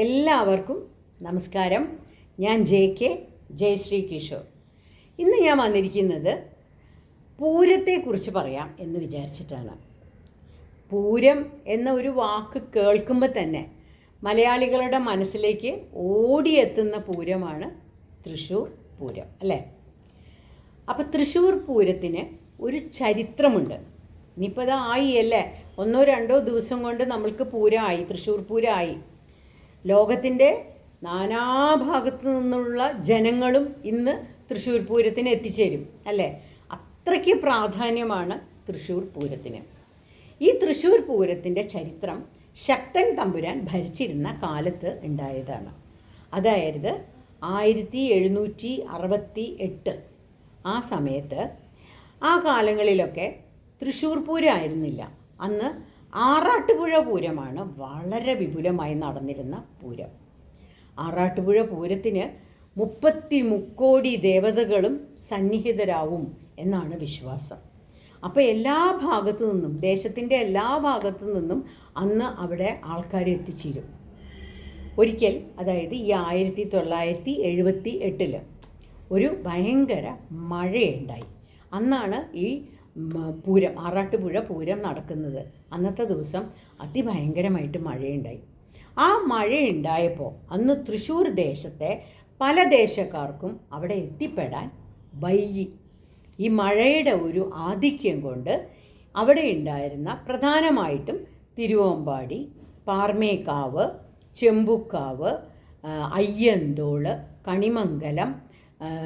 എല്ലാവർക്കും നമസ്കാരം. ഞാൻ ജെ കെ ജയശ്രീ കിഷോർ. ഇന്ന് ഞാൻ വന്നിരിക്കുന്നത് പൂരത്തെക്കുറിച്ച് പറയാം എന്ന് വിചാരിച്ചിട്ടാണ്. പൂരം എന്ന ഒരു വാക്ക് കേൾക്കുമ്പോൾ തന്നെ മലയാളികളുടെ മനസ്സിലേക്ക് ഓടിയെത്തുന്ന പൂരമാണ് തൃശ്ശൂർ പൂരം അല്ലേ? അപ്പോൾ തൃശ്ശൂർ പൂരത്തിന് ഒരു ചരിത്രമുണ്ട്. ഇനിയിപ്പോൾ അത് ആയി അല്ലേ? ഒന്നോ രണ്ടോ ദിവസം കൊണ്ട് നമ്മൾക്ക് പൂരമായി തൃശ്ശൂർ പൂരമായി ലോകത്തിന്റെ നാനാഭാഗത്തു നിന്നുള്ള ജനങ്ങളും ഇന്ന് തൃശ്ശൂർ പൂരത്തിന് എത്തിച്ചേരും അല്ലേ? അത്രയ്ക്ക് പ്രാധാന്യമാണ് തൃശ്ശൂർ പൂരത്തിന്. ഈ തൃശ്ശൂർ പൂരത്തിന്റെ ചരിത്രം ശക്തൻ തമ്പുരാൻ ഭരിച്ചിരുന്ന കാലത്ത് ഉണ്ടായതാണ്. അതായത് ആയിരത്തി എഴുന്നൂറ്റി അറുപത്തി എട്ട് ആ സമയത്ത് ആ കാലങ്ങളിലൊക്കെ തൃശ്ശൂർ പൂരമായിരുന്നില്ല അന്ന് ആറാട്ടുപുഴ പൂരമാണ് വളരെ വിപുലമായി നടന്നിരുന്ന പൂരം. ആറാട്ടുപുഴ പൂരത്തിന് മുപ്പത്തി മുക്കോടി ദേവതകളും സന്നിഹിതരാവും എന്നാണ് വിശ്വാസം. അപ്പോൾ എല്ലാ ഭാഗത്തു നിന്നും ദേശത്തിന്റെ എല്ലാ ഭാഗത്തു നിന്നും അന്ന് അവിടെ ആൾക്കാർ എത്തിച്ചേരും. ഒരിക്കൽ അതായത് ഈ ആയിരത്തി തൊള്ളായിരത്തി എഴുപത്തി എട്ടിൽ ഒരു ഭയങ്കര മഴയുണ്ടായി. അന്നാണ് ഈ പൂരം ആറാട്ടുപുഴ പൂരം നടക്കുന്നത്. അന്നത്തെ ദിവസം അതിഭയങ്കരമായിട്ട് മഴയുണ്ടായി. ആ മഴയുണ്ടായപ്പോൾ അന്ന് തൃശ്ശൂർ ദേശത്തെ പല ദേശക്കാർക്കും അവിടെ എത്തിപ്പെടാൻ വൈകി. ഈ മഴയുടെ ഒരു ആധിക്യം കൊണ്ട് അവിടെ ഉണ്ടായിരുന്ന പ്രധാനമായിട്ടും തിരുവമ്പാടി പാർമേക്കാവ് ചെമ്പുക്കാവ് അയ്യന്തോൾ കണിമംഗലം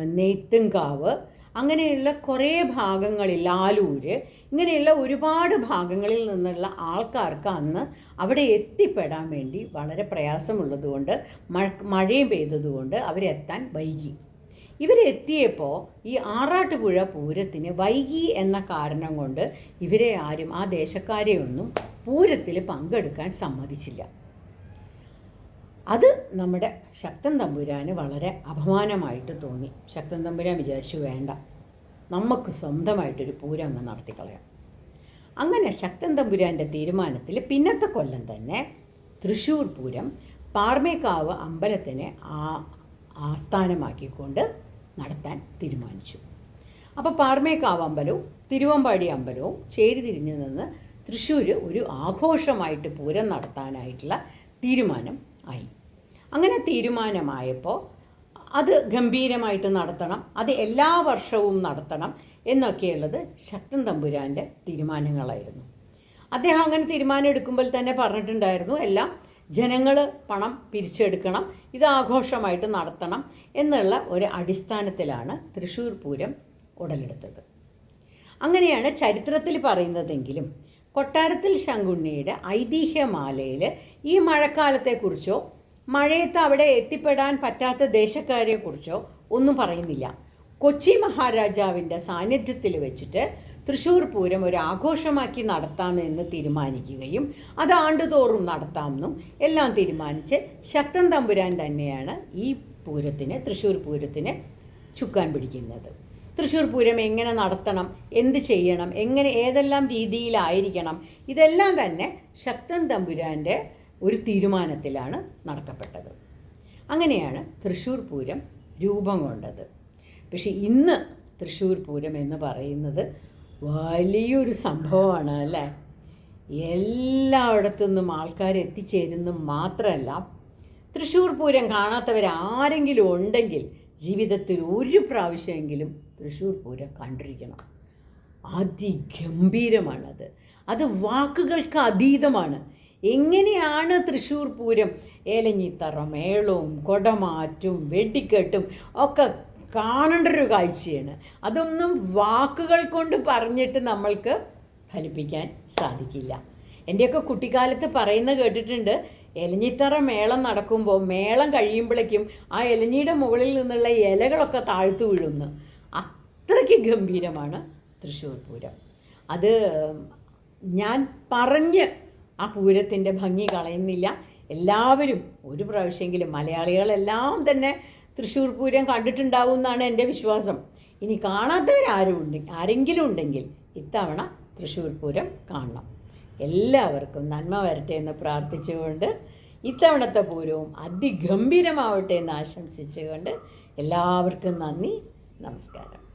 നെയ്ത്തുംകാവ് അങ്ങനെയുള്ള കുറേ ഭാഗങ്ങളിൽ ആലൂര് ഇങ്ങനെയുള്ള ഒരുപാട് ഭാഗങ്ങളിൽ നിന്നുള്ള ആൾക്കാർക്ക് അന്ന് അവിടെ എത്തിപ്പെടാൻ വേണ്ടി വളരെ പ്രയാസമുള്ളതുകൊണ്ട് മഴ മഴയും പെയ്തതുകൊണ്ട് അവരെത്താൻ വൈകി. ഇവരെത്തിയപ്പോൾ ഈ ആറാട്ടുപുഴ പൂരത്തിന് വൈകി എന്ന കാരണം കൊണ്ട് ഇവരെ ആരും ആ ദേശക്കാരെയൊന്നും പൂരത്തിൽ പങ്കെടുക്കാൻ സമ്മതിച്ചില്ല. അത് നമ്മുടെ ശക്തൻ തമ്പുരാന് വളരെ അപമാനമായിട്ട് തോന്നി. ശക്തൻ തമ്പുരാൻ വിചാരിച്ചു വേണ്ട. നമുക്ക് സ്വന്തമായിട്ടൊരു പൂരം അങ്ങ് നടത്തിക്കളയാം അങ്ങനെ ശക്തൻ തമ്പുരാന്റെ തീരുമാനത്തിൽ പിന്നത്തെ കൊല്ലം തന്നെ തൃശ്ശൂർ പൂരം പാർമേക്കാവ് അമ്പലത്തിനെ ആ ആസ്ഥാനമാക്കിക്കൊണ്ട് നടത്താൻ തീരുമാനിച്ചു. അപ്പോൾ പാർമേക്കാവ് അമ്പലവും തിരുവമ്പാടി അമ്പലവും ചേരി തിരിഞ്ഞു നിന്ന് തൃശ്ശൂർ ഒരു ആഘോഷമായിട്ട് പൂരം നടത്താനായിട്ടുള്ള തീരുമാനം ആയി. അങ്ങനെ തീരുമാനമായപ്പോൾ അത് ഗംഭീരമായിട്ട് നടത്തണം അത് എല്ലാ വർഷവും നടത്തണം എന്നൊക്കെയുള്ളത് ശക്തൻ തമ്പുരാന്റെ തീരുമാനങ്ങളായിരുന്നു. അദ്ദേഹം അങ്ങനെ തീരുമാനം എടുക്കുമ്പോൾ തന്നെ പറഞ്ഞിട്ടുണ്ടായിരുന്നു എല്ലാം ജനങ്ങൾ പണം പിരിച്ചെടുക്കണം ഇത് ആഘോഷമായിട്ട് നടത്തണം എന്നുള്ള ഒരു അടിസ്ഥാനത്തിലാണ് തൃശ്ശൂർ പൂരം ഉടലെടുത്തത്. അങ്ങനെയാണ് ചരിത്രത്തിൽ പറയുന്നതെങ്കിലും കൊട്ടാരത്തിൽ ശങ്കുണ്ണിയുടെ ഐതിഹ്യമാലയിൽ ഈ മഴക്കാലത്തെക്കുറിച്ചോ മഴയത്ത് അവിടെ എത്തിപ്പെടാൻ പറ്റാത്ത ദേശക്കാരെക്കുറിച്ചോ ഒന്നും പറയുന്നില്ല. കൊച്ചി മഹാരാജാവിന്റെ സാന്നിധ്യത്തിൽ വെച്ചിട്ട് തൃശ്ശൂർ പൂരം ഒരു ആഘോഷമാക്കി നടത്താമെന്ന് തീരുമാനിക്കുകയും അത് ആണ്ടുതോറും നടത്താമെന്നും എല്ലാം തീരുമാനിച്ച് ശക്തൻ തമ്പുരാൻ തന്നെയാണ് ഈ പൂരത്തിന് തൃശ്ശൂർ പൂരത്തിന് ചുക്കാൻ പിടിക്കുന്നത്. തൃശ്ശൂർ പൂരം എങ്ങനെ നടത്തണം എന്ത് ചെയ്യണം എങ്ങനെ ഏതെല്ലാം രീതിയിലായിരിക്കണം ഇതെല്ലാം തന്നെ ശക്തൻ തമ്പുരാന്റെ ഒരു തീരുമാനത്തിലാണ് നടക്കപ്പെട്ടത്. അങ്ങനെയാണ് തൃശ്ശൂർ പൂരം രൂപം കൊണ്ടത്. പക്ഷെ ഇന്ന് തൃശ്ശൂർ പൂരം എന്ന് പറയുന്നത് വലിയൊരു സംഭവമാണ് അല്ലേ? എല്ലായിടത്തു നിന്നും ആൾക്കാർ എത്തിച്ചേരുന്നു മാത്രമല്ല തൃശ്ശൂർ പൂരം കാണാത്തവർ ആരെങ്കിലും ഉണ്ടെങ്കിൽ ജീവിതത്തിൽ ഒരു പ്രാവശ്യമെങ്കിലും തൃശ്ശൂർ പൂരം കണ്ടിരിക്കണം. അതിഗംഭീരമാണത്. അത് വാക്കുകൾക്ക് അതീതമാണ്. എങ്ങനെയാണ് തൃശ്ശൂർ പൂരം? ഏലഞ്ഞിത്തറ മേളവും കൊടമാറ്റും വെടിക്കെട്ടും ഒക്കെ കാണേണ്ട ഒരു കാഴ്ചയാണ്. അതൊന്നും വാക്കുകൾ കൊണ്ട് പറഞ്ഞിട്ട് നമ്മൾക്ക് ഫലിപ്പിക്കാൻ സാധിക്കില്ല. എന്റെയൊക്കെ കുട്ടിക്കാലത്ത് പറയുന്ന കേട്ടിട്ടുണ്ട് എലഞ്ഞിത്തറ മേളം നടക്കുമ്പോൾ മേളം കഴിയുമ്പോഴേക്കും ആ എലഞ്ഞിയുടെ മുകളിൽ നിന്നുള്ള ഇലകളൊക്കെ താഴ്ത്തു വീഴുന്നു. അത്രയ്ക്ക് ഗംഭീരമാണ് തൃശ്ശൂർ പൂരം. അത് ഞാൻ പറഞ്ഞ് ആ പൂരത്തിന്റെ ഭംഗി കളയുന്നില്ല. എല്ലാവരും ഒരു പ്രാവശ്യമെങ്കിലും മലയാളികളെല്ലാം തന്നെ തൃശ്ശൂർ പൂരം കണ്ടിട്ടുണ്ടാവും എന്നാണ് എന്റെ വിശ്വാസം. ഇനി കാണാത്തവരാരും ഉണ്ടെങ്കിൽ ആരെങ്കിലും ഉണ്ടെങ്കിൽ ഇത്തവണ തൃശ്ശൂർ പൂരം കാണണം. എല്ലാവർക്കും നന്മ വരട്ടെ എന്ന് പ്രാർത്ഥിച്ചുകൊണ്ട് ഇത്തവണത്തെ പൂരവും അതിഗംഭീരമാവട്ടെ എന്ന് ആശംസിച്ചുകൊണ്ട് എല്ലാവർക്കും നന്ദി നമസ്കാരം.